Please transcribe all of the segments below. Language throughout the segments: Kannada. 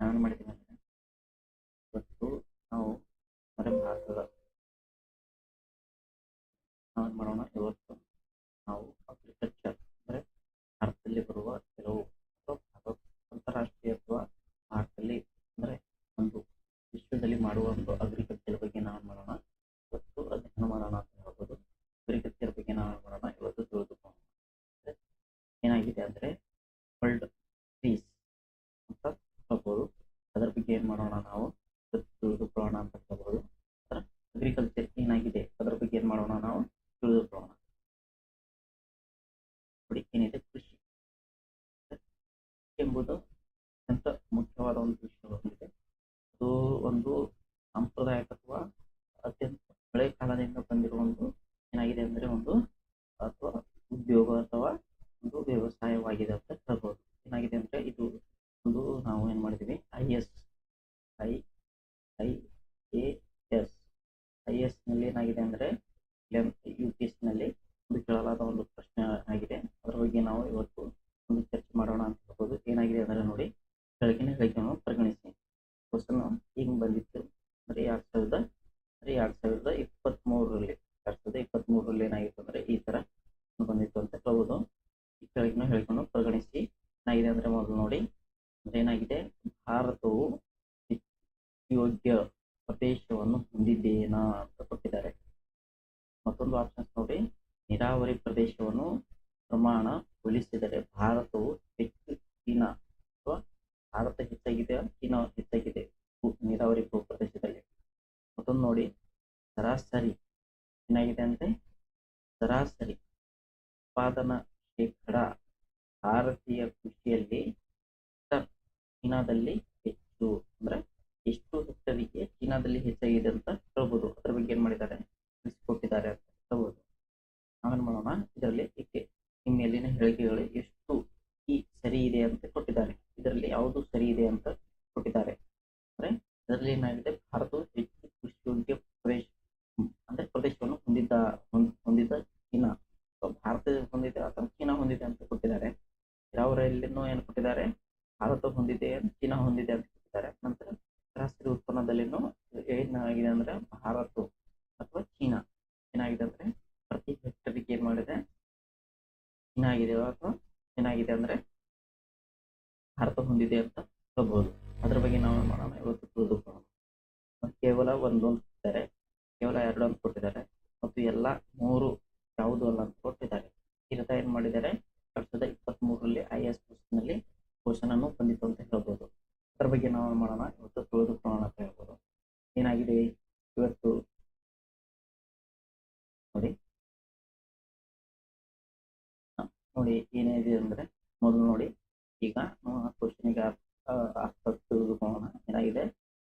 ನಾವೇನು ಮಾಡಿದ್ದೀವಿ ಅಂದರೆ ಇವತ್ತು ನಾವು ಭಾರತದ ನಾವೇನು ಮಾಡೋಣ. ಇವತ್ತು ನಾವು ಅಗ್ರಿಕಲ್ಚರ್ ಅಂದರೆ ಭಾರತದಲ್ಲಿ ಬರುವ ಕೆಲವು ಅಥವಾ ಅಂತಾರಾಷ್ಟ್ರೀಯ ಅಥವಾ ಭಾರತದಲ್ಲಿ ಅಂದರೆ ಒಂದು ವಿಶ್ವದಲ್ಲಿ ಮಾಡುವ ಒಂದು ಅಗ್ರಿಕಲ್ಚರ್ ಬಗ್ಗೆ ನಾವು ಮಾಡೋಣ. ಇವತ್ತು ಅಧ್ಯಯನ ಮಾಡೋಣ ಅಂತ ಹೇಳ್ಬೋದು. ಅಗ್ರಿಕಲ್ಚರ್ ಬಗ್ಗೆ ನಾವು ಮಾಡೋಣ. ಇವತ್ತು ತಿಳಿದುಕೊಳ್ಳೋಣ. ಏನಾಗಿದೆ ಅಂದರೆ ವರ್ಲ್ಡ್ ಹೇಳ್ಬೋದು ಅದರ ಬಗ್ಗೆ ಏನು ಮಾಡೋಣ ನಾವು? ತಿಳಿದುಕೊಳ್ಳೋಣ ಅಂತ ಹೇಳ್ಬೋದು. ಅಗ್ರಿಕಲ್ಚರ್ ಏನಾಗಿದೆ? ಅದರ ಬಗ್ಗೆ ಏನು ಮಾಡೋಣ ನಾವು? ತಿಳಿದುಕೊಳ್ಳೋಣ. ನೋಡಿ, ಏನಿದೆ? ಕೃಷಿ. ಎಂಬುದು ಅತ್ಯಂತ ಮುಖ್ಯವಾದ ಒಂದು ವಿಷಯವಾಗಿದೆ ಅದು ಒಂದು ಸಾಂಪ್ರದಾಯಿಕ ಅಥವಾ ಅತ್ಯಂತ ಹಳೆ ಕಾಲದಿಂದ ಬಂದಿರುವ ಒಂದು ನೋಡಿ ಏನಿದೆ ಅಂದ್ರೆ ಮೊದಲು ನೋಡಿ. ಈಗ ಕ್ವಶನಿಗೆ ಅರ್ಥ ಏನಾಗಿದೆ?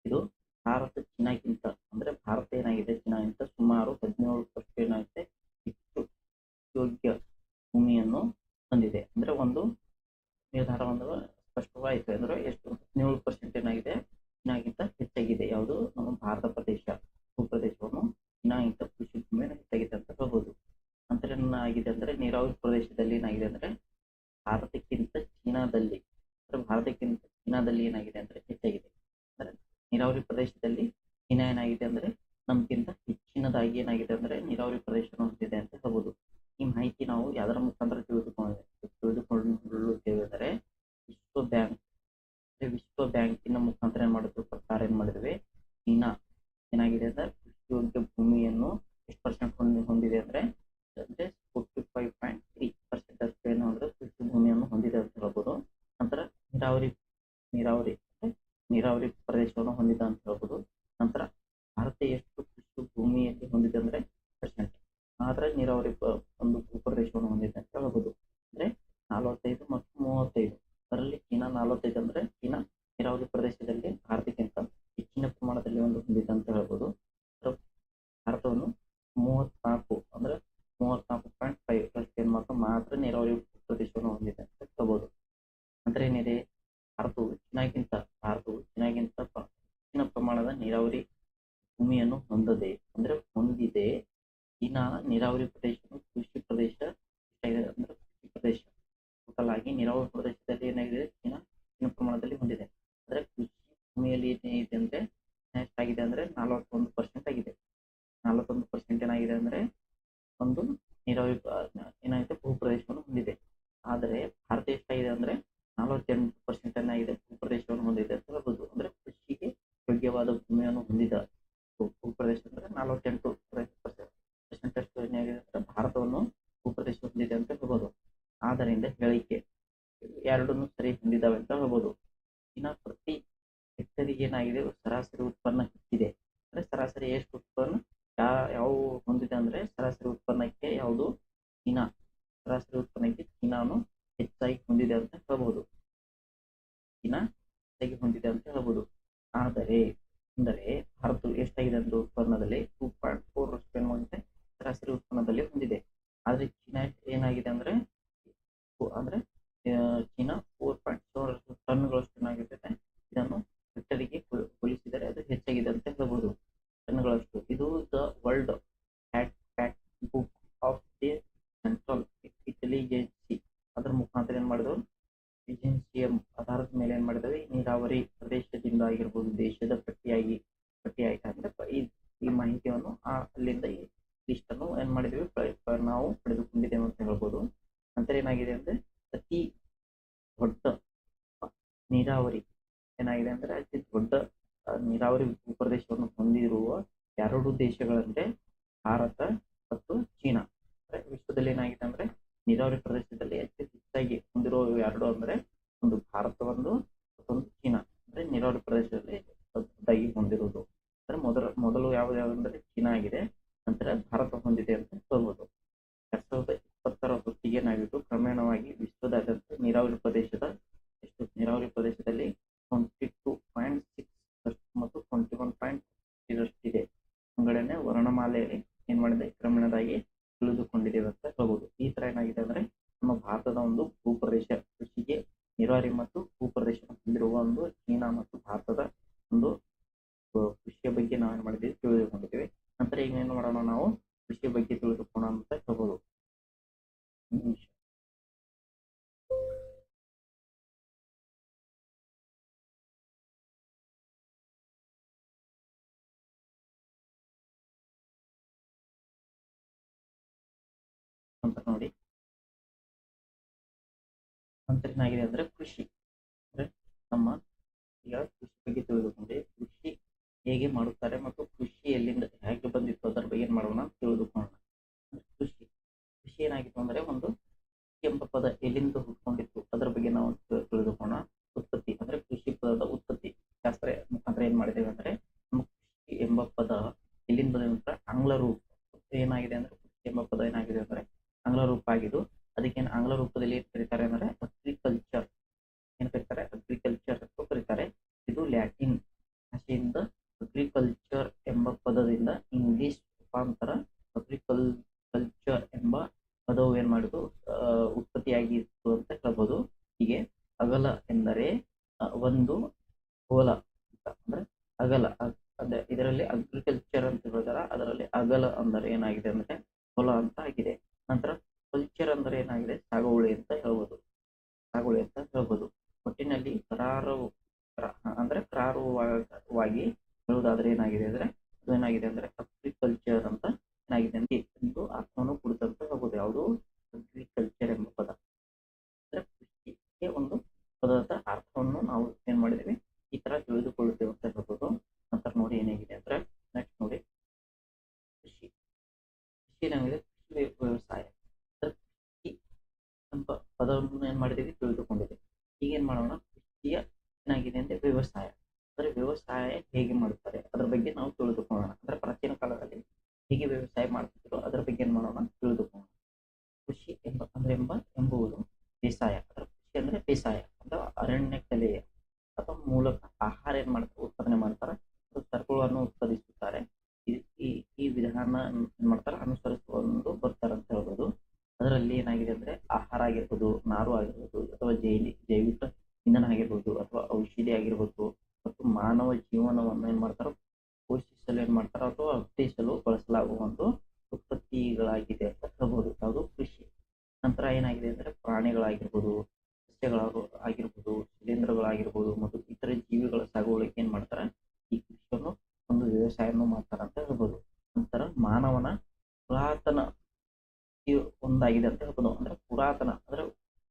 ಇದು ಭಾರತ ಚೀನಾಗಿಂತ ಅಂದ್ರೆ ಭಾರತ ಏನಾಗಿದೆ? ಚೀನಾಗಿಂತ ಸುಮಾರು ಹದಿನೇಳು ವರ್ಷ ಏನಾಗಿದೆ ಹೆಚ್ಚು ಯೋಗ್ಯ ಭೂಮಿಯನ್ನು ಹೊಂದಿದೆ. ಅಂದ್ರೆ ಒಂದು ನಿರ್ಧಾರ ಒಂದು ಸ್ಪಷ್ಟವಾಯಿತು. ಅಂದ್ರೆ ಎಷ್ಟು? ಹದಿನೇಳು ಪರ್ಸೆಂಟ್ ಏನಾಗಿದೆ? ಚೀನಾಗಿಂತ ಹೆಚ್ಚಾಗಿದೆ. ಯಾವುದು? ನಮ್ಮ ಭಾರತ ಪ್ರದೇಶ, ಭೂಪ್ರದೇಶವನ್ನು ಚೀನಾಗಿಂತ ಕೃಷಿ ಭೂಮಿಯನ್ನು ಹೆಚ್ಚಾಗಿದೆ ಏನಾಗಿದೆ ಅಂದ್ರೆ ನೀರಾವರಿ ಪ್ರದೇಶದಲ್ಲಿ ಏನಾಗಿದೆ ಅಂದ್ರೆ ಭಾರತಕ್ಕಿಂತ ಚೀನಾದಲ್ಲಿ, ಅಂದ್ರೆ ಭಾರತಕ್ಕಿಂತ ಚೀನಾದಲ್ಲಿ ಏನಾಗಿದೆ ಅಂದ್ರೆ ಹೆಚ್ಚಾಗಿದೆ. ಅಂದ್ರೆ ನೀರಾವರಿ ಪ್ರದೇಶದಲ್ಲಿ ಚೀನಾ ಏನಾಗಿದೆ ಅಂದ್ರೆ ನಮ್ಗಿಂತ ಹೆಚ್ಚಿನದಾಗಿ ಏನಾಗಿದೆ ಅಂದ್ರೆ ನೀರಾವರಿ ಪ್ರದೇಶವನ್ನು ಹೊಂದಿದೆ ಅಂತ ಹೇಳ್ಬೋದು. ಈ ಮಾಹಿತಿ ನಾವು ಯಾವ್ದರ ಮುಖಾಂತರ ತಿಳಿದುಕೊಂಡ ತಿಳಿದುಕೊಳ್ಳುತ್ತೇವೆ ವಿಶ್ವ ಬ್ಯಾಂಕ್ ವಿಶ್ವ ಬ್ಯಾಂಕಿನ ಮುಖಾಂತರ ಏನ್ ಮಾಡಿದ್ರು ಪ್ರಕಾರ ಏನ್ ಮಾಡಿದ್ವಿ? ಚೀನಾ ಏನಾಗಿದೆ ಅಂದ್ರೆ ಕೃಷಿ ಯೋಗ್ಯ ಭೂಮಿಯನ್ನು ಎಷ್ಟು ಪರ್ಸೆಂಟ್ ಹೊಂದಿದೆ ಅಂದ್ರೆ ಅಂದ್ರೆ forty five point three percent ಅಷ್ಟು ಏನು ಕೃಷಿ ಭೂಮಿಯನ್ನು ಹೊಂದಿದೆ ಅಂತ ಹೇಳ್ಬೋದು. ನಂತರ ನೀರಾವರಿ ನೀರಾವರಿ ನೀರಾವರಿ ಪ್ರದೇಶವನ್ನು ಹೊಂದಿದೆ ಅಂತ ಹೇಳ್ಬೋದು. ನಂತರ ಭಾರತ ಎಷ್ಟು ಕೃಷಿ ಭೂಮಿಯಲ್ಲಿ ಹೊಂದಿದೆ ಅಂದ್ರೆ ಪರ್ಸೆಂಟ್ ಮಾತ್ರ ನೀರಾವರಿ ಒಂದು ಭೂಪ್ರದೇಶವನ್ನು ಹೊಂದಿದೆ. ನೀರಾವರಿ ಭೂಮಿಯನ್ನು ಹೊಂದದೆ, ಅಂದ್ರೆ ಹೊಂದಿದೆ, ಇನ್ನ ನೀರಾವರಿ ಪ್ರದೇಶ, ಕೃಷಿ ಪ್ರದೇಶ ಅಂದ್ರೆ ಕೃಷಿ ಪ್ರದೇಶ. ಟೋಟಲ್ ಆಗಿ ನೀರಾವರಿ ಪ್ರದೇಶದಲ್ಲಿ ಏನಾಗಿದೆ? ಇನ್ನ ಪ್ರಮಾಣದಲ್ಲಿ ಹೊಂದಿದೆ. ಅಂದ್ರೆ ಕೃಷಿ ಭೂಮಿಯಲ್ಲಿ ಏನಿದೆ ಅಂದ್ರೆ ಎಷ್ಟಾಗಿದೆ ಅಂದ್ರೆ ನಲವತ್ತೊಂದು ಪರ್ಸೆಂಟ್ ಆಗಿದೆ. ನಲವತ್ತೊಂದು ಪರ್ಸೆಂಟ್ ಏನಾಗಿದೆ ಅಂದ್ರೆ ಒಂದು ನೀರಾವರಿ ಏನಾಗಿದೆ? ಭೂ ಪ್ರದೇಶವನ್ನು ಹೊಂದಿದೆ. ಆದರೆ ಭಾರತ ಎಷ್ಟಾಗಿದೆ ಅಂದ್ರೆ ನಲವತ್ತೆಂಟು ಪರ್ಸೆಂಟ್ ಏನಾಗಿದೆ? ಭೂ ಪ್ರದೇಶವನ್ನು ಹೊಂದಿದೆ ಅಂತ ಹೇಳ್ಬೋದು. ಅಂದ್ರೆ ಕೃಷಿಗೆ ಯೋಗ್ಯವಾದ ಭೂಮಿಯನ್ನು ಹೊಂದಿದ ಭೂಪ್ರದೇಶ ಅಂದ್ರೆ ನಲವತ್ತೆಂಟು ಪರ್ಸೆಂಟ್ ಅಷ್ಟು ಏನಾಗಿದೆ ಅಂದರೆ ಭಾರತವನ್ನು ಭೂಪ್ರದೇಶ ಹೊಂದಿದೆ ಅಂತ ಹೇಳ್ಬೋದು. ಆದ್ದರಿಂದ ಹೇಳಿಕೆ ಎರಡನ್ನು ಸರಿ ಹೊಂದಿದ್ದಾವೆ ಅಂತ ಹೇಳ್ಬೋದು. ಇನ್ನ ಪ್ರತಿ ಹೆಕ್ಟರಿಗೆ ಏನಾಗಿದೆ? ಸರಾಸರಿ ಉತ್ಪನ್ನ ಹೆಚ್ಚಿದೆ. ಅಂದ್ರೆ ಸರಾಸರಿ ಎಷ್ಟು ಉತ್ಪನ್ನ? ಯಾವ ಯಾವ ಹೊಂದಿದೆ ಅಂದ್ರೆ ಸರಾಸರಿ ಉತ್ಪನ್ನಕ್ಕೆ ಯಾವುದು? ಚೀನಾ ಸರಾಸರಿ ಉತ್ಪನ್ನಕ್ಕೆ ಚೀನಾನು ಹೆಚ್ಚಾಗಿ ಹೊಂದಿದೆ ಅಂತ ಹೇಳ್ಬೋದು ಚೀನಾ ಹೆಚ್ಚಾಗಿ ಹೊಂದಿದೆ ಅಂತ ಹೇಳ್ಬೋದು ಆದರೆ ಅಂದರೆ ಭಾರತ ಎಷ್ಟಾಗಿದೆ ಅಂದ್ರೆ ಉತ್ಪನ್ನದಲ್ಲಿ ಟೂ ಪಾಯಿಂಟ್ ಫೋರ್ ಅಷ್ಟು ಏನು ಮಾಡಿದೆ ಸರಾಸರಿ ಉತ್ಪನ್ನದಲ್ಲಿ ಹೊಂದಿದೆ ಆದ್ರೆ ಚೀನಾ ಏನಾಗಿದೆ ಅಂದ್ರೆ ಉ- ಅಂದ್ರೆ ಆ, ಚೀನಾ ಫೋರ್ ಪಾಯಿಂಟ್ ಫೋರ್ ಟನ್ಗಳಷ್ಟು ಏನಾಗಿರ್ತದೆ ಇದನ್ನು ಹೆಕ್ಟರಿಗೆ ಹೊ- ಹೋಲಿಸಿದರೆ ಅದು ಹೆಚ್ಚಾಗಿದೆ ಅಂತ ಹೇಳ್ಬೋದು ಟನ್ಗಳಷ್ಟು ಇದು the World Fact Factbook of the Central Intelligence ಅದರ ಮುಖಾಂತರ ಏನ್ ಮಾಡಿದ್ರು ಏಜೆನ್ಸಿಯ ಆಧಾರದ ಮೇಲೆ ಏನ್ ಮಾಡಿದವೆ ನೀರಾವರಿ ಪ್ರದೇಶದಿಂದ ಆಗಿರ್ಬೋದು ದೇಶದ ಪಟ್ಟಿಯಾಗಿ ಪಟ್ಟಿಯಾಗಿ ಅಂದ್ರೆ ಪ- ಈ ಈ ಮಾಹಿತಿಯನ್ನು ಆ ಅಲ್ಲಿಂದ ಈ ಲಿಸ್ಟ್ ಅನ್ನು ಏನ್ ಮಾಡಿದ್ವಿ ಪ- ಪ- ನಾವು ಪಡೆದುಕೊಂಡಿದ್ದೇವೆ ಅಂತ ಹೇಳ್ಬೋದು ನಂತರ ಏನಾಗಿದೆ ಅಂದ್ರೆ ಅತಿ ದೊಡ್ಡ ನೀರಾವರಿ ಏನಾಗಿದೆ ಅಂದ್ರೆ ಅತಿ ದೊಡ್ಡ ನೀರಾವರಿ ಭೂಪ್ರದೇಶವನ್ನು ಹೊಂದಿರುವ ಎರಡು ದೇಶಗಳಂದ್ರೆ ಭಾರತ ಮತ್ತು ಚೀನಾ. ಅಂದ್ರೆ ವಿಶ್ವದಲ್ಲಿ ಏನಾಗಿದೆ ಅಂದ್ರೆ ನೀರಾವರಿ ಪ್ರದೇಶದಲ್ಲಿ ಅತಿ ಹೆಚ್ಚಾಗಿ ಹೊಂದಿರುವ ಎರಡು ಅಂದ್ರೆ ಒಂದು ಭಾರತ ಒಂದು ಮತ್ತೊಂದು ಚೀನಾ. ಅಂದ್ರೆ ನೀರಾವರಿ ಪ್ರದೇಶದಲ್ಲಿ ದೊಡ್ಡದಾಗಿ ಹೊಂದಿರುವುದು ಅಂದ್ರೆ ಮೊದಲ, ಮೊದಲು ಯಾವ್ದು ಅಂದ್ರೆ ಚೀನಾ ಆಗಿದೆ, ನಂತರ ಭಾರತ ಹೊಂದಿದೆ ಅಂತ ಹೇಳ್ಬೋದು. ಎರಡ್ ಸಾವಿರದ ಇಪ್ಪತ್ತರ ಹೊತ್ತಿಗೆ ಏನಾಗಿತ್ತು ಕ್ರಮೇಣವಾಗಿ ವಿಶ್ವದಾದ್ಯಂತ ನೀರಾವರಿ ಪ್ರದೇಶದ ಎಷ್ಟು? ನೀರಾವರಿ ಪ್ರದೇಶದಲ್ಲಿ ಟ್ವೆಂಟಿ ಟೂ ಪಾಯಿಂಟ್ ಸಿಕ್ಸ್ ಮತ್ತು ಟ್ವೆಂಟಿ ಒನ್ ಪಾಯಿಂಟ್ ಇದೆ. ವಿಂಗಡಣೆ ವರ್ಣಮಾಲೆಯಲ್ಲಿ ಏನ್ ಮಾಡಿದೆ? ಕ್ರಮೇಣದಾಗಿ ತಿಳಿದುಕೊಂಡಿದ್ದೇವೆ ಅಂತ ಹೇಳ್ಬೋದು. ಈ ತರ ಏನಾಗಿದೆ ಅಂದ್ರೆ ನಮ್ಮ ಭಾರತದ ಒಂದು ಭೂಪ್ರದೇಶ ಕೃಷಿಗೆ ನೀರಾವರಿ ಮತ್ತು ಭೂಪ್ರದೇಶ ಹೊಂದಿರುವ ಒಂದು ಚೀನಾ ಮತ್ತು ಭಾರತದ ನಂತರ ಏನಾಗಿದೆ ಅಂದ್ರೆ ಕೃಷಿ. ಅಂದ್ರೆ ನಮ್ಮ ಈಗ ಕೃಷಿ ಬಗ್ಗೆ ತಿಳಿದುಕೊಂಡೆ. ಕೃಷಿ ಹೇಗೆ ಮಾಡುತ್ತಾರೆ ಮತ್ತು ಕೃಷಿ ಎಲ್ಲಿಂದ ಹೇಗೆ ಬಂದಿತ್ತು ಅದರ ಬಗ್ಗೆ ಏನ್ ಮಾಡೋಣ ತಿಳಿದುಕೊಳ್ಳೋಣ. ಕೃಷಿ ಕೃಷಿ ಏನಾಗಿತ್ತು ಅಂದ್ರೆ ಒಂದು ಎಂಬ ಪದ ಎಲ್ಲಿಂದ ಹುಟ್ಕೊಂಡಿತ್ತು ಅದರ ಬಗ್ಗೆ ನಾವು ತಿಳ್- ತಿಳಿದುಕೊಳ್ಳೋಣ. ಉತ್ಪತ್ತಿ ಅಂದ್ರೆ ಕೃಷಿ ಪದದ ಉತ್ಪತ್ತಿ. ಶಾಸ್ತ್ರ ಮುಖಾಂತರ ಏನ್ ಮಾಡಿದ್ದೇವೆ ಅಂದ್ರೆ ಕೃಷಿ ಎಂಬ ಪದ ಎಲ್ಲಿಂದ ಬಂದ ಆಂಗ್ಲ ರೂಪ ಏನಾಗಿದೆ ಅಂದ್ರೆ ಕೃಷಿ ಎಂಬ ಪದ ಏನಾಗಿದೆ ಅಂದ್ರೆ ಆಂಗ್ಲ ರೂಪ ಆಗಿದ್ದು ಅದಕ್ಕೆ ಆಂಗ್ಲ ರೂಪದಲ್ಲಿ ಏನು ಕರೀತಾರೆ ಅಂದ್ರೆ ಅಗ್ರಿಕಲ್ಚರ್ ಏನ್ ಕರೀತಾರೆ? ಅಗ್ರಿಕಲ್ಚರ್ ಅಂತ ಕರೀತಾರೆ. ಇದು ಲ್ಯಾಟಿನ್ ಭಾಷೆಯಿಂದ ಅಗ್ರಿಕಲ್ಚರ್ ಎಂಬ ಪದದಿಂದ ಇಂಗ್ಲಿಷ್ ರೂಪಾಂತರ ಅಗ್ರಿಕಲ್ ಕಲ್ಚರ್ ಎಂಬ ಪದವು ಏನ್ ಮಾಡುದು ಆ, ಉತ್ಪತ್ತಿಯಾಗಿತ್ತು ಅಂತ ಹೇಳ್ಬೋದು ಹೀಗೆ ಅಗಲ ಎಂದರೆ ಆ, ಒಂದು ಹೋಲ ಅಂತ ಅಂದ್ರೆ ಅಗಲ ಅ- ಅದೇ ಇದರಲ್ಲಿ ಅಗ್ರಿಕಲ್ಚರ್ ಅಂತ ಹೇಳಿದಾರ ಅದರಲ್ಲಿ ಅಗಲ ಅಂದರೆ ಏನಾಗಿದೆ ಅಂದ್ರೆ ಹೊಲ ಅಂತ ಆಗಿದೆ ನಂತರ ಕಲ್ಚರ್ ಅಂದ್ರೆ ಏನಾಗಿದೆ ಸಾಗುವಳಿ ಅಂತ ಹೇಳ್ಬೋದು ಸಾಗುವಳಿ ಅಂತ ಹೇಳ್ಬೋದು ಒಟ್ಟಿನಲ್ಲಿ ಕರಾರು ಕರ- ಅಂದ್ರೆ ಕರಾರುವಾಗಿ ಹೇಳುವುದಾದ್ರೆ ಏನಾಗಿದೆ ಅಂದ್ರೆ ಅದು ಏನಾಗಿದೆ ಅಂದ್ರೆ ಅಗ್ರಿಕಲ್ಚರ್ ಅಂತ ಏನಾಗಿದೆ ಅಂದ್ರೆ ಒಂದು ಅರ್ಥವನ್ನು ಕೊಡುತ್ತಂತ ಹೇಳ್ಬೋದು ಯಾವುದು ಅಗ್ರಿಕಲ್ಚರ್ ಎಂಬ ಪದ ಅಂದ್ರೆ ಕೃಷಿಗೆ ಒಂದು ಪದದ ಅರ್ಥವನ್ನು ನಾವು ಏನ್ ಮಾಡಿದೀವಿ ಈ ತರ ತಿಳಿದುಕೊಳ್ಳುತ್ತೇವೆ ಅಂತ ಹೇಳ್ಬೋದು ನಂತರ ನೋಡಿ ಏನಾಗಿದೆ ಅಂದ್ರೆ ನೆಕ್ಸ್ಟ್ ನೋಡಿ ಕೃಷಿ ಕೃಷಿ ಏನಾಗಿದೆ ಕೃಷಿ ವ್ಯ- ವ್ಯವಸಾಯ ಅಂದ್ರೆ ಕೃಷಿ ಎಂಬ ಪದವನ್ನು ಏನ್ ಮಾಡಿದೀವಿ ತಿಳಿದುಕೊಂಡಿದ್ದೀವಿ ಈಗ ಏನ್ ಮಾಡೋಣ ಕೃಷಿಯ ಏನಾಗಿದೆ ಅಂದ್ರೆ ವ್ಯವಸಾಯ ಅಂದ್ರೆ ವ್ಯವಸಾಯ ಹೇಗೆ ಮಾಡುತ್ತಾರೆ ಅದ್ರ ಬಗ್ಗೆ ನಾವು ತಿಳಿದುಕೊಳ್ಳೋಣ ಅಂದ್ರೆ ಪ್ರಾಚೀನ ಕಾಲದಲ್ಲಿ ಹೇಗೆ ವ್ಯವಸಾಯ ಮಾಡ್ತಿದ್ರು ಅದ್ರ ಬಗ್ಗೆ ಏನ್ ಮಾಡೋಣ ತಿಳಿದುಕೊಳ್ಳೋಣ ಕೃಷಿ ಎಂಬ ಅಂದ್ರೆ ಎಂಬ ಎಂಬುವುದು ಬೇಸಾಯ ಅಂದ್ರೆ ಕೃಷಿ ಅಂದ್ರೆ ಬೇಸಾಯ ಅಥವಾ ಅರಣ್ಯ ಕಲೆಯ ಅಥವಾ ಮೂಲಕ ಆಹಾರ ಏನ್ ಮಾಡ್ತಾರೆ ಉತ್ಪಾದನೆ ಮಾಡ್ತಾರೆ ಮತ್ತು ಸರಕುಗಳನ್ನು ಉತ್ಪಾದಿಸುತ್ತಾರೆ ಈ- ಈ ಈ ವಿಧಾನ ಏನ್ ಮಾಡ್ತಾರೆ ಅನುಸರಿಸಿಕೊಂಡು ಬರ್ತಾರೆ ಅಂತ ಹೇಳ್ಬೋದು ಅದರಲ್ಲಿ ಏನಾಗಿದೆ ಅಂದ್ರೆ ಆಹಾರ ಆಗಿರ್ಬೋದು ನಾರು ಆಗಿರ್ಬೋದು ಅಥವಾ ಜೈಲಿ ಜೈವಿಕ ಇಂಧನ ಆಗಿರ್ಬೋದು ಅಥವಾ ಔಷಧಿ ಆಗಿರ್ಬೋದು ಮತ್ತು ಮಾನವ ಜೀವನವನ್ನು ಏನ್ ಮಾಡ್ತಾರೋ ಪೋಷಿಸಲು ಏನ್ ಮಾಡ್ತಾರೋ ಅಥವಾ ಅರ್ಥೈಸಲು ಬಳಸಲಾಗುವ ಒಂದು ಉತ್ಪತ್ತಿಗಳಾಗಿದೆ ಅಂತ ಹೇಳ್ಬೋದು ಯಾವುದು ಕೃಷಿ ನಂತರ ಏನಾಗಿದೆ ಅಂದ್ರೆ ಪ್ರಾಣಿಗಳಾಗಿರ್ಬೋದು ಸಸ್ಯಗಳು ಆಗಿರ್ಬೋದು ಶಿಲೀಂಧ್ರಗಳಾಗಿರ್ಬೋದು ಮತ್ತು ಇತರೆ ಜೀವಿಗಳ ಸಾಗುವಳಿಕೆ ಏನ್ ಮಾಡ್ತಾರೆ ಈ ಕೃಷಿಯನ್ನು ಒಂದು ವ್ಯವಸಾಯವನ್ನು ಮಾಡ್ತಾರೆ ಅಂತ ಹೇಳ್ಬೋದು ನಂತರ ಮಾನವನ ಪುರಾತನ ಒಂದಾಗಿದೆ ಅಂತ ಹೇಳ್ಬೋದು ಅಂದ್ರೆ ಪುರಾತನ ಅಂದ್ರೆ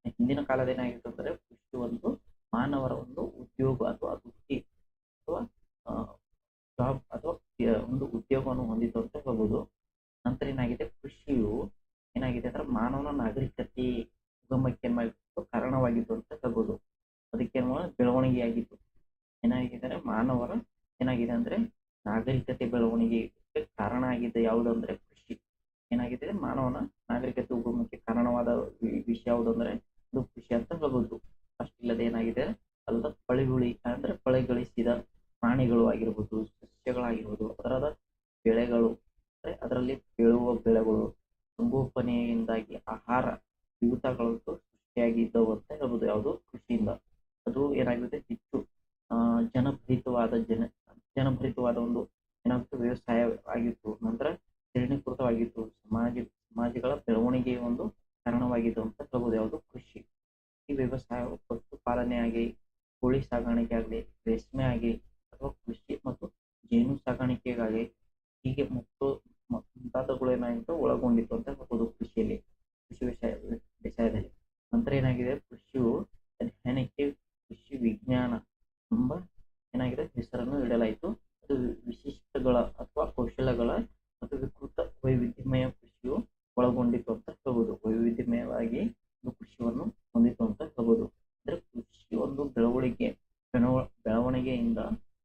ಹಿಂದಿನ ಕಾಲದ ಏನಾಗಿತ್ತು ಅಂದ್ರೆ ಕೃಷಿ ಒಂದು ಮಾನವರ ಒಂದು ಉದ್ಯೋಗ ಅಥವಾ ವೃತ್ತಿ ಅಥವಾ ಜಾಬ್ ಅಥವಾ ಯ- ಒಂದು ಉದ್ಯೋಗವನ್ನು ಹೊಂದಿತ್ತು ಅಂತ ಹೇಳ್ಬೋದು ನಂತರ ಏನಾಗಿದೆ ಕೃಷಿಯು ಏನಾಗಿದೆ ಅಂದ್ರೆ ಮಾನವನ ನಾಗರಿಕತೆ ಉಗಮಕ್ಕೆ ಏನ್ ಮಾಡಿತ್ತು ಕಾರಣವಾಗಿತ್ತು ಅಂತ ಹೇಳ್ಬೋದು ಅದಕ್ಕೆ ಏನ್ ಮಾಡೋದು? ಬೆಳವಣಿಗೆಯಾಗಿತ್ತು ಏನಾಗಿದೆ ಅಂದ್ರೆ ಮಾನವರ ಏನಾಗಿದೆ ಅಂದ್ರೆ ನಾಗರಿಕತೆ ಬೆಳವಣಿಗೆಗೆ ಕಾರಣ ಆಗಿದೆ. ಯಾವುದು ಅಂದ್ರೆ ಕೃಷಿ. ಏನಾಗಿದೆ? ಮಾನವನ ನಾಗರಿಕತೆ ಉಗಮಕ್ಕೆ ಕಾರಣವಾದ ವಿಷಯ ಯಾವುದು ಅಂದ್ರೆ ಅದು ಕೃಷಿ ಅಂತ ಹೇಳ್ಬೋದು. ಅಷ್ಟಿಲ್ಲದೆ ಏನಾಗಿದೆ? ಅಲ್ಲದ ಪಳಿಗುಳಿ ಅಂದ್ರೆ ಪಳೆಗಳಿಸಿದ ಪ್ರಾಣಿಗಳು ಆಗಿರ್ಬೋದು, ಸಸ್ಯಗಳಾಗಿರ್ಬೋದು, ಅದರದ ಬೆಳೆಗಳು ಅಂದ್ರೆ ಅದರಲ್ಲಿ ಬೆಳೆಯುವ ಬೆಳೆಗಳು, ಸಂಗೋಪನೆಯಿಂದಾಗಿ ಆಹಾರ ಯೂತಗಳಂತೂ ಸೃಷ್ಟಿಯಾಗಿದ್ದವು ಅಂತ ಹೇಳ್ಬೋದು. ಯಾವುದು? ಕೃಷಿಯಿಂದ. ಅದು ಏನಾಗಿದೆ? ಹೆಚ್ಚು, ಆ, ಜನಪ್ರಿಯವಾದ ಜನ ಜನಭರಿತವಾದ ಒಂದು ಏನಾಗ್ತದೆ ವ್ಯವಸಾಯ ಆಗಿತ್ತು ನಂತರ ಶ್ರೇಣೀಕೃತವಾಗಿತ್ತು ಸಮಾಜ ಸಮಾಜಗಳ ಬೆಳವಣಿಗೆಯ ಒಂದು ಕಾರಣವಾಗಿದ್ದು ಅಂತ ಹೇಳ್ಬೋದು. ಯಾವುದು? ಕೃಷಿ. ಈ ವ್ಯವಸಾಯವು ಪಶುಪಾಲನೆಯಾಗಿ ಕೋಳಿ ಸಾಗಾಣಿಕೆ ಆಗಲಿ, ರೇಷ್ಮೆ ಆಗಿ ಅಥವಾ ಕೃಷಿ ಮತ್ತು ಜೇನು ಸಾಗಾಣಿಕೆಗಾಗಿ ಹೀಗೆ ಮುಕ್ತ ಏನಾಗಿತ್ತು ಒಳಗೊಂಡಿತ್ತು ಅಂತ ಹೇಳ್ಬೋದು ಕೃಷಿಯಲ್ಲಿ ಕೃಷಿ ವಿಷಯ ವಿಷಯದಲ್ಲಿ ನಂತರ ಏನಾಗಿದೆ ಕೃಷಿಯು ಅಧ್ಯಯನಕ್ಕೆ ಕೃಷಿ ವಿಜ್ಞಾನ ಎಂಬ ಏನಾಗಿದೆ ಹೆಸರನ್ನು ಇಡಲಾಯಿತು ಅದು ವಿಶಿಷ್ಟಗಳ ಅಥವಾ ಕೌಶಲ್ಯಗಳ ಮತ್ತು ವಿಕೃತ ವೈವಿಧ್ಯಮಯ ಕೃಷಿಯು ಒಳಗೊಂಡಿತ್ತು ಅಂತ ಹೇಳ್ಬೋದು ವೈವಿಧ್ಯಮಯವಾಗಿ ಒಂದು ಕೃಷಿಯನ್ನು ಹೊಂದಿತ್ತು ಅಂತ ಹೇಳ್ಬೋದು ಅಂದ್ರೆ ಕೃಷಿ ಒಂದು ಬೆಳವಣಿಗೆ ಬೆಳವ ಬೆಳವಣಿಗೆಯಿಂದ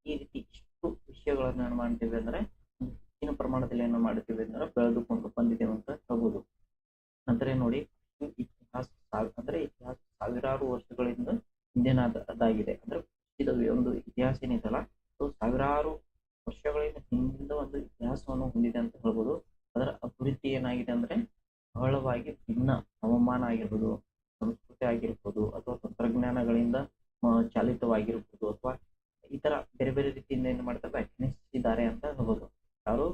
ಈ ರೀತಿ ಇಷ್ಟು ವಿಷಯಗಳನ್ನು ಏನು ಮಾಡ್ತೀವಿ ಅಂದ್ರೆ ಒಂದು ಹೆಚ್ಚಿನ ಪ್ರಮಾಣದಲ್ಲಿ ಏನು ಮಾಡ್ತೀವಿ ಅಂದ್ರೆ ಬೆಳೆದುಕೊಂಡು ಬಂದಿದ್ದೇವೆ ಅಂತ ಹೇಳ್ಬೋದು ನಂತರ ಏನ್ ನೋಡಿ ಇದು ಇತಿಹಾಸ ಸಾವ್- ಅಂದ್ರೆ ಇತಿಹಾಸ ಸಾವಿರಾರು ವರ್ಷಗಳಿಂದ ಹಿಂದಿನದ ಅದಾಗಿದೆ ಅಂದ್ರೆ ಇದು ಒಂದು ಇತಿಹಾಸ ಏನಿದೆಯಲ್ಲ ಅದು ಸಾವಿರಾರು ವರ್ಷಗಳಿಂದ ಹಿಂದಿನ ಒಂದು ಇತಿಹಾಸವನ್ನು ಹೊಂದಿದೆ ಅಂತ ಹೇಳ್ಬೋದು ಅದರ ಅಭಿವೃದ್ಧಿ ಏನಾಗಿದೆ ಅಂದ್ರೆ ಬಹಳವಾಗಿ ಭಿನ್ನ ಹವಾಮಾನ ಆಗಿರ್ಬೋದು ಸಂಸ್ಕೃತಿ ಆಗಿರ್ಬೋದು ಅಥವಾ ತಂತ್ರಜ್ಞಾನಗಳಿಂದ ಚಾಲಿತವಾಗಿರ್ಬೋದು ಅಥವಾ ಈ ತರ ಬೇರೆ ಬೇರೆ ರೀತಿಯಿಂದ ಏನ್ ಮಾಡ್ತಾರೆ ವ್ಯಾಖ್ಯಾನಿಸಿದ್ದಾರೆ ಅಂತ ಹೇಳ್ಬೋದು. ಯಾರು?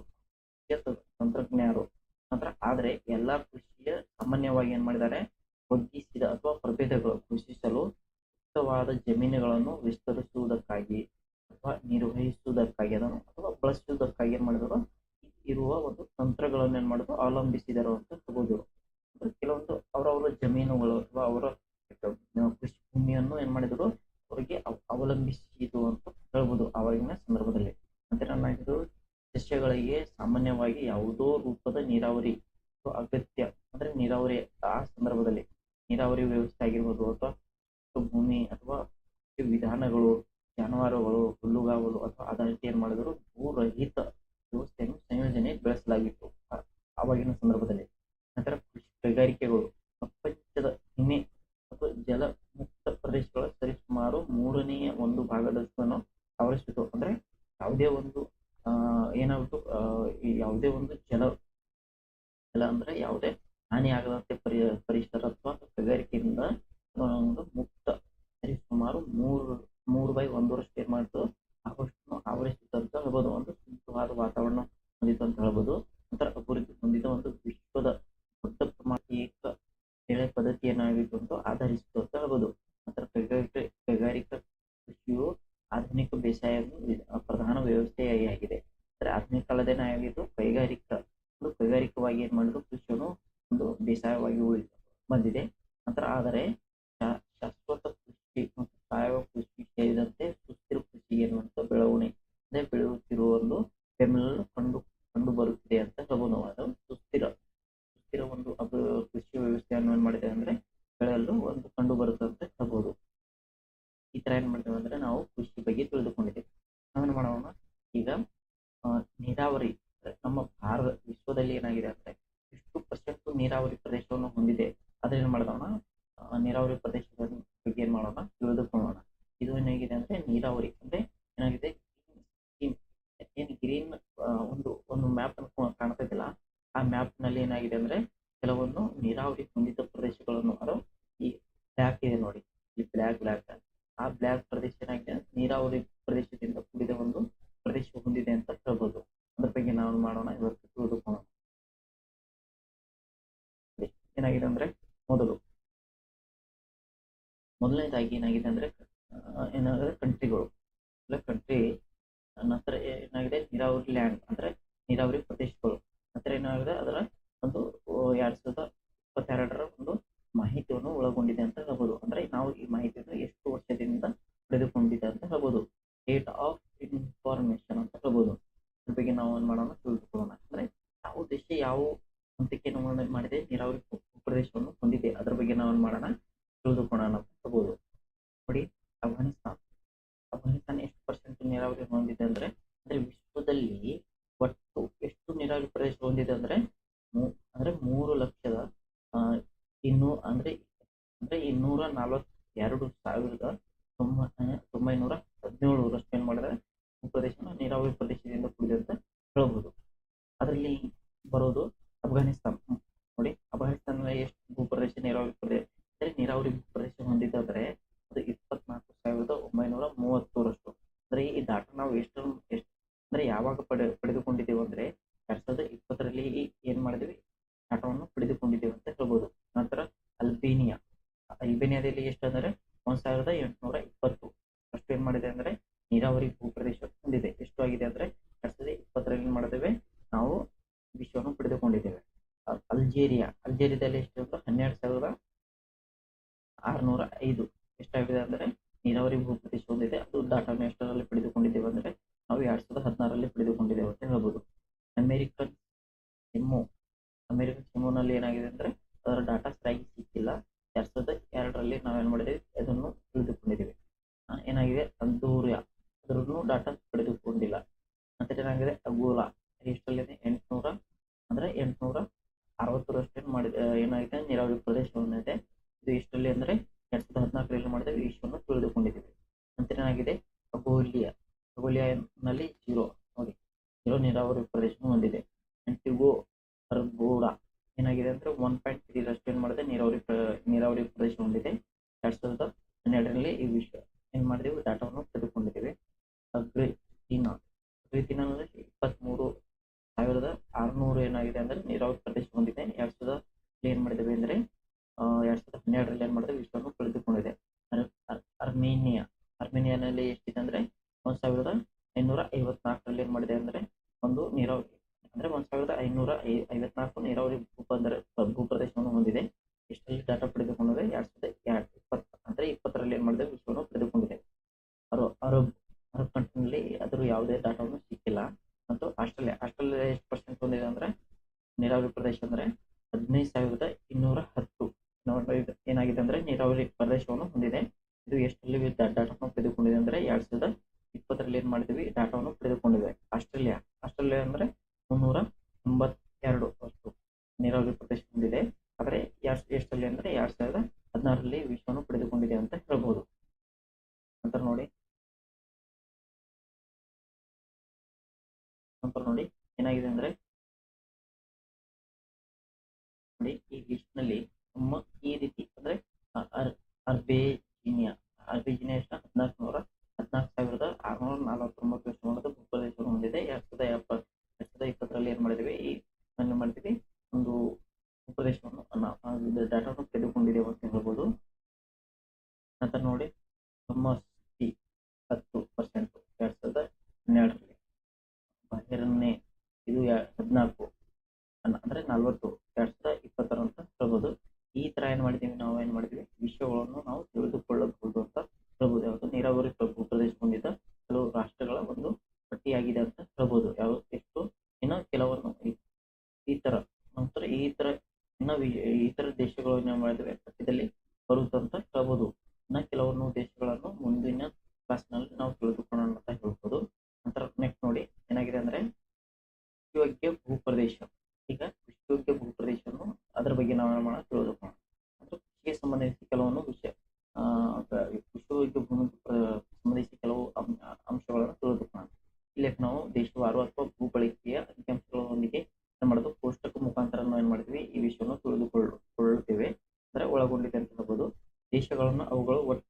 ತಂತ್ರಜ್ಞರು ನಂತರ ಆದ್ರೆ ಎಲ್ಲಾ ಕೃಷಿಯ ಸಾಮಾನ್ಯವಾಗಿ ಏನ್ ಮಾಡಿದ್ದಾರೆ, ಒಗ್ಗಿಸಿದ ಅಥವಾ ಪ್ರಭೇದಗಳು ಕೃಷಿಸಲು ಸೂಕ್ತವಾದ ಜಮೀನುಗಳನ್ನು ವಿಸ್ತರಿಸುವುದಕ್ಕಾಗಿ ಅಥವಾ ನಿರ್ವಹಿಸುವುದಕ್ಕಾಗಿ ಅದನ್ನು ಅಥವಾ ಬಳಸುವುದಕ್ಕಾಗಿ ಏನ್ ಮಾಡಿದ್ರು, ಇರುವ ಒಂದು ತಂತ್ರಗಳನ್ನು ಏನ್ ಮಾಡಿದ್ರು, ಅವಲಂಬಿಸಿದರು ಅಂತ ಹೇಳ್ಬೋದು ಅಂದ್ರೆ ಕೆಲವೊಂದು ಅವರವರ ಜಮೀನುಗಳು ಅಥವಾ ಅವರ ಕೃಷಿ ಭೂಮಿಯನ್ನು ಏನ್ ಮಾಡಿದ್ರು ಅವರಿಗೆ ಅವ- ಅವಲಂಬಿಸಿದು ಅಂತ ಹೇಳ್ಬೋದು ಆವಾಗಿನ ಸಂದರ್ಭದಲ್ಲಿ ನಂತರ ಏನಾಗಿದ್ದು ಸಸ್ಯಗಳಿಗೆ ಸಾಮಾನ್ಯವಾಗಿ ಯಾವುದೋ ರೂಪದ ನೀರಾವರಿ ಅಗತ್ಯ, ಅಂದ್ರೆ ನೀರಾವರಿ ಆ ಸಂದರ್ಭದಲ್ಲಿ ನೀರಾವರಿ ವ್ಯವಸ್ಥೆ ಆಗಿರ್ಬೋದು ಅಥವಾ ಭೂಮಿ ಅಥವಾ ವಿಧಾನಗಳು, ಜಾನುವಾರುಗಳು, ಹುಲ್ಲುಗಾವಲು ಅಥವಾ ಆಧಾರಿತ ಏನ್ ಮಾಡಿದ್ರು ಭೂರಹಿತ ವ್ಯವಸ್ಥೆಯನ್ನು ಸಂಯೋಜನೆ ಬೆಳೆಸಲಾಗಿತ್ತು ಆವಾಗಿನ ಸಂದರ್ಭದಲ್ಲಿ. ನಂತರ ಕೃಷಿ ಕೈಗಾರಿಕೆಗಳು, ಪ್ರಪಂಚದ ಹಿಮೆ ಅಥವಾ ಜಲ ಮುಕ್ತ ಪ್ರದೇಶಗಳ ಸರಿಸುಮಾರು ಮೂರನೆಯ ಒಂದು ಭಾಗದಷ್ಟನ್ನು ಆವರಿಸಿತು. ಅಂದ್ರೆ ಯಾವುದೇ ಒಂದು マジで。ಪ್ರದೇಶಗಳನ್ನು ಅದು ಈ ಬ್ಲ್ಯಾಕ್ ಇದೆ ನೋಡಿ. ಈ ಬ್ಲ್ಯಾಕ್ ಬ್ಲ್ಯಾಕ್ ಆ ಬ್ಲ್ಯಾಕ್ ಪ್ರದೇಶ ಏನಾಗಿದೆ? ನೀರಾವರಿ ಪ್ರದೇಶದಿಂದ ಕೂಡಿದ ಒಂದು ಪ್ರದೇಶ ಹೊಂದಿದೆ ಅಂತ ಹೇಳ್ಬೋದು. ಅದ್ರ ಬಗ್ಗೆ ನಾವು ಮಾಡೋಣ, ಇವತ್ತು ತಿಳಿದುಕೊಳ್ಳೋಣ. ಏನಾಗಿದೆ ಅಂದ್ರೆ ಮೊದಲು ಮೊದಲನೇದಾಗಿ ಏನಾಗಿದೆ ಅಂದ್ರೆ अफ़गानिस्तान अफ़गानिस्तान पर्सेंट नीरवरी विश्वदली प्रदेश ಏನ್ ಮಾಡಿದೇವೆ ನಾವು ವಿಶ್ವವನ್ನು ಪಡೆದುಕೊಂಡಿದ್ದೇವೆ. ಅಲ್ಜೇರಿಯಾ. ಅಲ್ಜೇರಿಯಾದಲ್ಲಿ ಎಷ್ಟು ಹನ್ನೆರಡು ಸಾವಿರದ ಆರ್ನೂರ ಐದು. ಎಷ್ಟಾಗಿದೆ ಅಂದ್ರೆ ನೀರಾವರಿ ಭೂಪ್ರದೇಶ ಹೊಂದಿದೆ ಅದು ಡಾಟಾನ ಎಷ್ಟರಲ್ಲಿ ಪಡೆದುಕೊಂಡಿದ್ದೇವೆ ಅಂದ್ರೆ ಅಂದರೆ ಒನ್ ಪಾಯಿಂಟ್ ರೇಷೋವನ್ನು ಹೊಂದಿದೆ. ಇದು ಎಷ್ಟರಲ್ಲಿ ಡಾಟಾವನ್ನು ಪಡೆದುಕೊಂಡಿದೆ ಅಂದರೆ ಎರಡು ಸಾವಿರದ ಇಪ್ಪತ್ತರಲ್ಲಿ ಏನು ಮಾಡಿದ್ವಿ? ಡಾಟಾವನ್ನು ಪಡೆದುಕೊಂಡಿದೆ ಆಸ್ಟ್ರೇಲಿಯಾ. ಆಸ್ಟ್ರೇಲಿಯಾ ಅಂದರೆ ಮುನ್ನೂರ ವಿಷಯಗಳನ್ನು ಅವುಗಳು ಒತ್ತಿ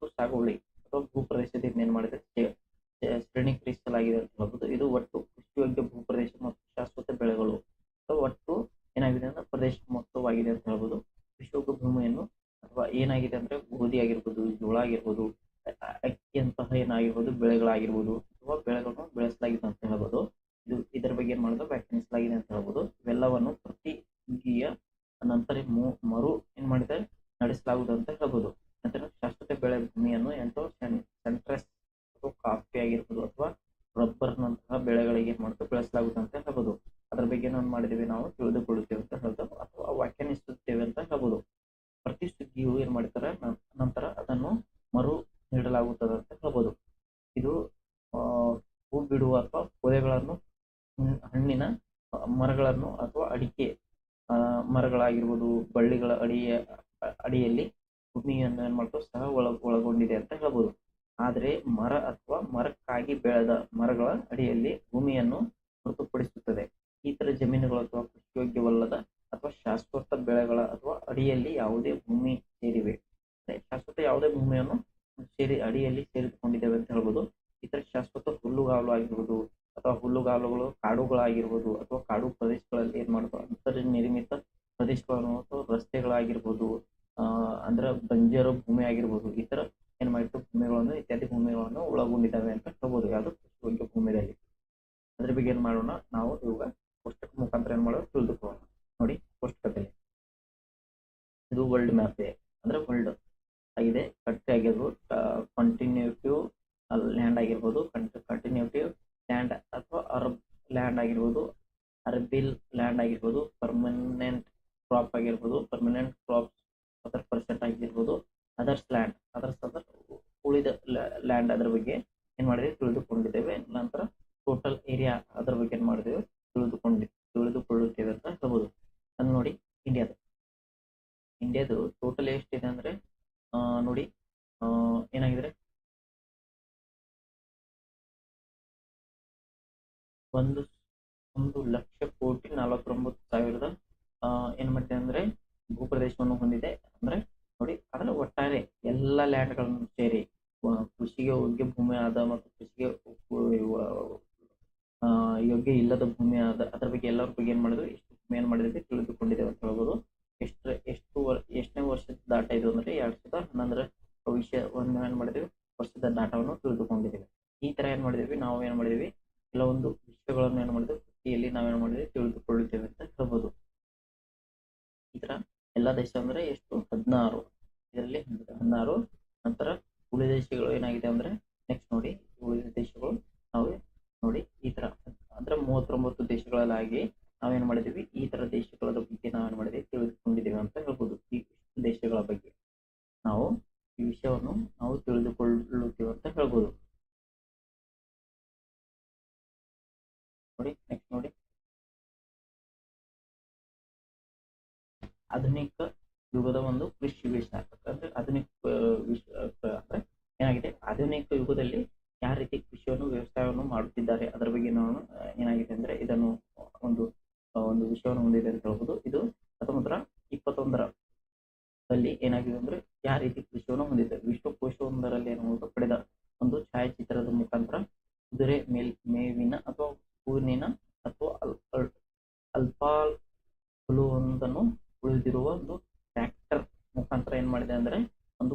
ಇವು ಏನ್ ಮಾಡ್ತಾರೆ ನಂತರ ಅದನ್ನು ಮರು ಭೂಮಿಗಳನ್ನು ಒಳಗೊಂಡಿದ್ದಾವೆ ಅಂತ ಹೇಳ್ಬೋದು. ಯಾವುದು ಕೃಷಿಯೋಗ್ಯ ಭೂಮಿಯಲ್ಲಿ ಅದ್ರ ಬಗ್ಗೆ ಏನ್ ಮಾಡೋಣ? ನಾವು ಇವಾಗ ಪುಸ್ತಕ ಮುಖಾಂತರ ಏನ್ ಮಾಡೋದು ತಿಳಿದುಕೊಳ್ಳೋಣ. ನೋಡಿ, ಪುಸ್ತಕದಲ್ಲಿ. ಇದು ವರ್ಲ್ಡ್ ಮ್ಯಾಪ್ ಇದೆ. ಅಂದ್ರೆ ವರ್ಲ್ಡ್ ಆಗಿದೆ. ಕಂಟ್ರಿ ಆಗಿರ್ಬೋದು ಕಂಟಿನ್ಯೂಟಿವ್ ಲ್ಯಾಂಡ್ ಆಗಿರ್ಬೋದು ಕಂಟಿನ್ಯೂಟಿವ್ ಲ್ಯಾಂಡ್ ಅಥವಾ ಅರಬ್ ಲ್ಯಾಂಡ್ ಆಗಿರ್ಬೋದು ಅರಬಿಲ್ ಲ್ಯಾಂಡ್ ಆಗಿರ್ಬೋದು ಪರ್ಮನೆಂಟ್ ಕ್ರಾಪ್ ಆಗಿರ್ಬೋದು ಪರ್ಮನೆಂಟ್ ಕ್ರಾಪ್ ಅದರ್ ಪರ್ಸೆಂಟ್ ಆಗಿರ್ಬೋದು ಅದರ್ಸ್ ಲ್ಯಾಂಡ್ ಅದರ್ಸ್ ಅದರ್ ಉಳಿದ ಲ್ಯಾಂಡ್ ಅದರ ಬಗ್ಗೆ ಏನ್ ಮಾಡಿದ್ವಿ, ತಿಳಿದುಕೊಂಡಿದ್ದೇವೆ. ನಂತರ ಟೋಟಲ್ ಏರಿಯಾ ಅದರ ಬಗ್ಗೆ ಏನ್ ಮಾಡಿದ್ದೇವೆ ತಿಳಿದುಕೊಂಡು, ತಿಳಿದುಕೊಳ್ಳುತ್ತೇವೆ ಅಂತ ಹೇಳ್ಬೋದು. ಅದು ನೋಡಿ ಇಂಡಿಯಾದ ಇಂಡಿಯಾದು ಟೋಟಲ್ ಎಷ್ಟಿದೆ ಅಂದ್ರೆ ನೋಡಿ ಏನಾಗಿದೆ? ಒಂದು ಒಂದು ಲಕ್ಷ ಕೋಟಿ ನಲವತ್ತೊಂಬತ್ತು ಸಾವಿರದ ಏನ್ ಮಾಡಿದೆ ಅಂದ್ರೆ, ಭೂಪ್ರದೇಶವನ್ನು ಹೊಂದಿದೆ. ಅಂದ್ರೆ ನೋಡಿ, ಅದನ್ನ ಒಟ್ಟಾರೆ ಎಲ್ಲ ಲ್ಯಾಂಡ್ಗಳನ್ನು ಸೇರಿ ಕೃಷಿಗೆ ಯೋಗ್ಯ ಭೂಮಿ ಆದ ಮತ್ತು ಕೃಷಿಗೆ ಯೋಗ್ಯ ಇಲ್ಲದ ಭೂಮಿ ಆದ, ಅದ್ರ ಬಗ್ಗೆ ಎಲ್ಲರ ಬಗ್ಗೆ ಏನ್ ಮಾಡಿದ್ರು, ಎಷ್ಟು ಭೂಮಿ ಏನ್ ಮಾಡಿದ್ರೆ ತಿಳಿದುಕೊಂಡಿದ್ದೇವೆ ಅಂತ ಹೇಳ್ಬೋದು. ಎಷ್ಟು ಎಷ್ಟು ಎಷ್ಟನೇ ವರ್ಷದ ಡಾಟಾ ಇದು ಅಂದ್ರೆ ಎರಡ್ ಸಾವಿರದ ಹನ್ನೊಂದರ ಭವಿಷ್ಯ ಒಂದು ಏನ್ ಮಾಡಿದ್ವಿ, ವರ್ಷದ ಡಾಟಾವನ್ನು ತಿಳಿದುಕೊಂಡಿದ್ದೇವೆ. ಈ ತರ ಏನ್ ಮಾಡಿದ್ವಿ, ನಾವು ಏನ್ ಮಾಡಿದ್ವಿ, ಕೆಲವೊಂದು ವಿಷಯಗಳನ್ನು ಏನ್ ಮಾಡಿದ್ವಿ ಕೃಷಿಯಲ್ಲಿ ನಾವೇನ್ ಮಾಡಿದ್ವಿ, ತಿಳಿದುಕೊಳ್ಳುತ್ತೇವೆ ಅಂತ ಹೇಳ್ಬೋದು. ಈ ತರ ಎಲ್ಲ ದೇಶ ಅಂದ್ರೆ ಎಷ್ಟು? ಹದಿನಾರು. ಇದರಲ್ಲಿ ಹದಿನಾರು ನಂತರ ಉಳಿದ ದೇಶಗಳು ಏನಾಗಿದೆ ಅಂದ್ರೆ ನೆಕ್ಸ್ಟ್ ನೋಡಿ, ಉಳಿದ ದೇಶಗಳು ನಾವು ನೋಡಿ, ಈ ತರ. ಅಂದ್ರೆ ಮೂವತ್ತೊಂಬತ್ತು ದೇಶಗಳಲ್ಲಾಗಿ ನಾವೇನ್ ಮಾಡಿದೀವಿ? ಈ ತರ ದೇಶಗಳ ಬಗ್ಗೆ ನಾವೇನ್ ಮಾಡಿದೀವಿ? ತಿಳಿದುಕೊಂಡಿದ್ದೀವಿ ಅಂತ ಹೇಳ್ಬೋದು ಈ ದೇಶಗಳ ಬಗ್ಗೆ ನಾವು ಈ ವಿಷಯವನ್ನು ನಾವು ತಿಳಿದುಕೊಳ್ಳುತ್ತೇವೆ ಅಂತ ಹೇಳ್ಬೋದು ನೋಡಿ ನೆಕ್ಸ್ಟ್ ನೋಡಿ ಆಧುನಿಕ ಯುಗದ ಒಂದು ಕೃಷಿ ವಿಷಯ ಅಂದ್ರೆ ಆಧುನಿಕ ಆ, ವಿಷ- ಆ, ಅಂದ್ರೆ ಏನಾಗಿದೆ ಆಧುನಿಕ ಯುಗದಲ್ಲಿ ಯಾವ ರೀತಿ ಕೃಷಿಯನ್ನು ವ್ಯವಸಾಯವನ್ನು ಮಾಡುತ್ತಿದ್ದಾರೆ ಅದರ ಬಗ್ಗೆ ನಾವು ಆ, ಏನಾಗಿದೆ ಅಂದ್ರೆ ಇದನ್ನು ಒಂದು ಆ, ಒಂದು ವಿಷಯವನ್ನು ಹೊಂದಿದೆ ಅಂತ ಹೇಳ್ಬೋದು ಇದು ಹತ್ತೊಂಬತ್ತರ ಇಪ್ಪತ್ತೊಂದರ ದಲ್ಲಿ ಏನಾಗಿದೆ ಅಂದ್ರೆ ಯಾವ ರೀತಿ ಕೃಷಿಯನ್ನು ಹೊಂದಿದೆ ವಿಶ್ವಕೋಶವೊಂದರಲ್ಲಿ ಏನು ಪಡೆದ ಒಂದು ಛಾಯಾಚಿತ್ರದ ಮುಖಾಂತರ ಕುದುರೆ ಮೇಲ್ ಮೇವಿನ ಅಥವಾ ಹೂವಿನ ಅಥವಾ ಅಲ್ ಅಲ್- ಅಲ್ಪಾಲ್ ಹುಲ್ಲುವೊಂದನ್ನು ಉಳಿದಿರುವ ಒಂದು ಟ್ರ್ಯಾಕ್ಟರ್ ಮುಖಾಂತರ ಏನ್ ಮಾಡಿದೆ ಅಂದ್ರೆ ಒಂದು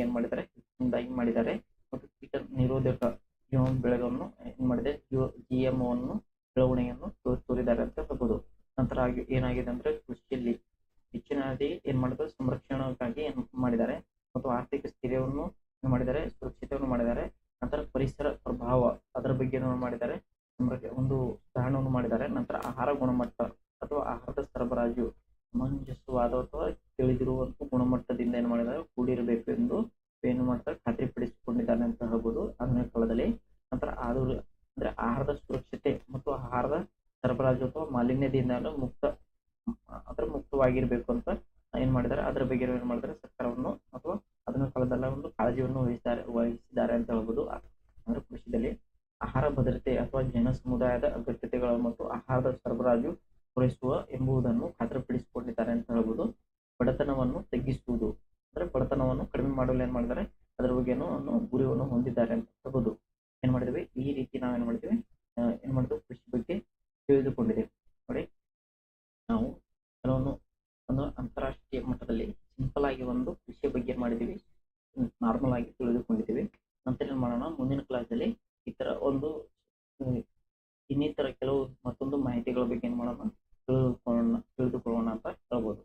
ಏನ್ ಮಾಡಿದ್ದಾರೆ ಹೆಚ್ಚಿನದಾಗಿ ಮಾಡಿದ್ದಾರೆ ಮತ್ತು ಕೀಟ ನಿರೋಧಕ ಜೀವ ಬೆಳೆಗಳನ್ನು ಏನ್ ಮಾಡಿದೆ ಜಿಎಂಒ ಅನ್ನು ಬೆಳವಣಿಗೆಯನ್ನು ತೋ- ತೋರಿದ್ದಾರೆ ಅಂತ ಹೇಳ್ಬೋದು ನಂತರ ಆಗಿ ಏನಾಗಿದೆ ಅಂದ್ರೆ ಕೃಷಿಯಲ್ಲಿ ಹೆಚ್ಚಿನದಾಗಿ ಏನ್ ಮಾಡಿದ್ರು ಸಂರಕ್ಷಣೆಗಾಗಿ ಏನ್ ಮಾಡಿದ್ದಾರೆ ಮತ್ತು ಆರ್ಥಿಕ ಸ್ಥಿರವನ್ನು ಏನ್ ಮಾಡಿದ್ದಾರೆ ಸುರಕ್ಷತೆಯನ್ನು ಮಾಡಿದ್ದಾರೆ ನಂತರ ಪರಿಸರ ಪ್ರಭಾವ ಅದರ ಬಗ್ಗೆ ಏನ್ ಮಾಡಿದ್ದಾರೆ ಸಂರಕ್ಷ- ಒಂದು ಸುಧಾರಣೆಯನ್ನು ಮಾಡಿದ್ದಾರೆ ನಂತರ ಆಹಾರ ಗುಣಮಟ್ಟ ಅಥವಾ ಆಹಾರದ ಸರಬರಾಜು ಸಮಂಜಸವಾದ ಅಥವಾ ತಿಳಿದಿರುವಂತ ಗುಣಮಟ್ಟದಿಂದ ಏನ್ ಮಾಡಿದ್ದಾರೆ ಕೂಡಿರಬೇಕು ಎಂದು ಏನು ಮಾಡ್ತಾರೆ ಖಾತ್ರಿಪಡಿಸಿಕೊಂಡಿದ್ದಾನೆ ಅಂತ ಹೇಳ್ಬೋದು ಆಧುನಿಕ ಕಾಲದಲ್ಲಿ ನಂತರ ಆದು ಅಂದ್ರೆ ಆಹಾರದ ಸುರಕ್ಷತೆ ಮತ್ತು ಆಹಾರದ ಸರಬರಾಜು ಅಥವಾ ಮಾಲಿನ್ಯದಿಂದ ಮುಕ್ತ ಅದ್ರ ಮುಕ್ತವಾಗಿರ್ಬೇಕು ಅಂತ ಏನ್ ಮಾಡಿದ್ದಾರೆ ಅದ್ರ ಬಗ್ಗೆ ಏನ್ ಮಾಡಿದ್ದಾರೆ ಸರ್ಕಾರವನ್ನು ಅಥವಾ ಆಧುನಿಕ ಕಾಲದಲ್ಲ ಒಂದು ಕಾಳಜಿಯನ್ನು ವಹಿಸಿದ್ದಾರೆ ವಹಿಸಿದ್ದಾರೆ ಅಂತ ಹೇಳ್ಬೋದು. ಅಂದ್ರೆ ಕೃಷಿಯಲ್ಲಿ ಆಹಾರ ಭದ್ರತೆ ಅಥವಾ ಜನ ಸಮುದಾಯದ ಅಗತ್ಯತೆಗಳ ಮತ್ತು ಆಹಾರದ ಸರಬರಾಜು ಪೂರೈಸುವ ಎಂಬುದನ್ನು ಖಾತರಿಪಡಿಸಿಕೊಂಡಿದ್ದಾರೆ ಅಂತ ಹೇಳ್ಬೋದು. ಬಡತನವನ್ನು ತಗ್ಗಿಸುವುದು ಅಂದ್ರೆ ಬಡತನವನ್ನು ಕಡಿಮೆ ಮಾಡಲು ಏನ್ ಮಾಡಿದ್ದಾರೆ? ಅದರ ಬಗ್ಗೆ ಗುರಿಯನ್ನು ಹೊಂದಿದ್ದಾರೆ ಅಂತ ಹೇಳ್ಬೋದು. ಏನ್ ಮಾಡಿದ್ವಿ ಈ ರೀತಿ ನಾವೇನ್ ಮಾಡಿದ್ವಿ ಆ, ಏನ್ ಮಾಡಿದ್ವಿ? ಕೃಷಿ ಬಗ್ಗೆ ತಿಳಿದುಕೊಂಡಿದ್ದೇವೆ. ನೋಡಿ ನಾವು ಕೆಲವೊಂದು ಒಂದು ಅಂತಾರಾಷ್ಟ್ರೀಯ ಮಟ್ಟದಲ್ಲಿ ಸಿಂಪಲ್ ಆಗಿ ಒಂದು ಕೃಷಿಯ ಬಗ್ಗೆ ಏನ್ ಮಾಡಿದೀವಿ ನಾರ್ಮಲ್ ಆಗಿ ತಿಳಿದುಕೊಂಡಿದ್ದೀವಿ ನಂತರ ಏನು ಮಾಡೋಣ, ಮುಂದಿನ ಕ್ಲಾಸಲ್ಲಿ ಈ ತರ ಒಂದು ಇನ್ನಿತರ ಕೆಲವು ಮತ್ತೊಂದು ಮಾಹಿತಿಗಳ ಬಗ್ಗೆ ಏನು ಮಾಡೋಣ, ತಿಳಿದುಕೊಳ್ಳೋಣ ತಿಳಿದುಕೊಳ್ಳೋಣ ಅಂತ ಹೇಳ್ಬೋದು.